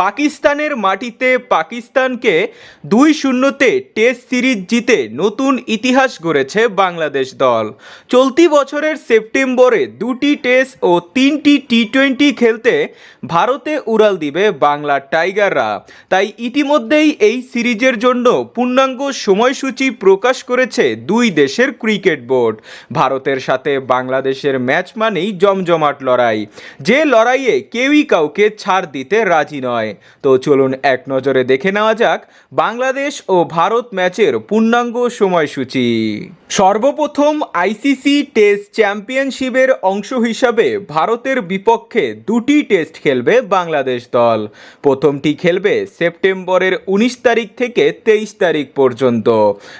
পাকিস্তানের মাটিতে পাকিস্তানকে দুই শূন্যতে টেস্ট সিরিজ জিতে নতুন ইতিহাস গড়েছে বাংলাদেশ দল। চলতি বছরের সেপ্টেম্বরে দুটি টেস্ট ও তিনটি টি টোয়েন্টি খেলতে ভারতে উড়াল দিবে বাংলা টাইগাররা। তাই ইতিমধ্যেই এই সিরিজের জন্য পূর্ণাঙ্গ সময়সূচি প্রকাশ করেছে দুই দেশের ক্রিকেট বোর্ড। ভারতের সাথে বাংলাদেশের ম্যাচ মানেই জমজমাট লড়াই। যে লড়াইয়ে কেউই কাউকে ছাড় দিতে রাজি নয়। তো চলুন এক নজরে দেখে নেওয়া যাক বাংলাদেশ ও ভারত ম্যাচের পূর্ণাঙ্গ সময়সূচি। সর্বপ্রথম আইসিসি টেস্ট চ্যাম্পিয়নশিপের অংশ হিসাবে ভারতের বিপক্ষে দুটি টেস্ট খেলবে বাংলাদেশ দল। প্রথমটি খেলবে সেপ্টেম্বরের উনিশ তারিখ থেকে তেইশ তারিখ পর্যন্ত।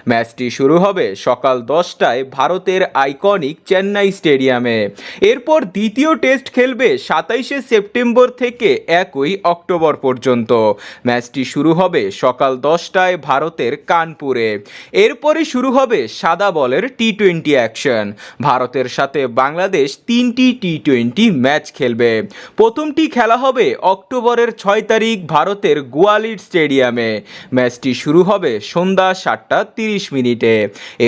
ম্যাচটি শুরু হবে সকাল দশটায় ভারতের আইকনিক চেন্নাই স্টেডিয়ামে। এরপর দ্বিতীয় টেস্ট খেলবে সাতাইশে সেপ্টেম্বর থেকে একই অক্টোবর পর্যন্ত ম্যাচটি শুরু হবে সকাল দশটায় ভারতের কানপুরে। এরপরে শুরু হবে সাদা বলের টি টোয়েন্টি অ্যাকশন। ভারতের সাথে বাংলাদেশ তিনটি টি টোয়েন্টি ম্যাচ খেলবে। প্রথমটি খেলা হবে অক্টোবরের ছয় তারিখ ভারতের গোয়ালির স্টেডিয়ামে। ম্যাচটি শুরু হবে সন্ধ্যা সাতটা তিরিশ মিনিটে।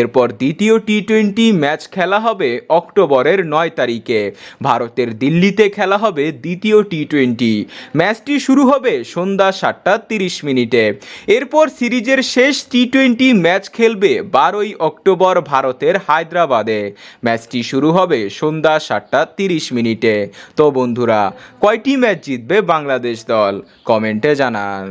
এরপর দ্বিতীয় টি টোয়েন্টি ম্যাচ খেলা হবে অক্টোবরের নয় তারিখে। ভারতের দিল্লিতে খেলা হবে দ্বিতীয় টি টোয়েন্টি ম্যাচটি শুরু হবে সন্ধ্যা সাতটা তিরিশ মিনিটে। এরপর সিরিজের শেষ টি টোয়েন্টি ম্যাচ খেলবে বারোই অক্টোবর ভারতের হায়দ্রাবাদে। ম্যাচটি শুরু হবে সন্ধ্যা সাতটা তিরিশ মিনিটে। তো বন্ধুরা, কয়টি ম্যাচ জিতবে বাংলাদেশ দল? কমেন্টে জানান।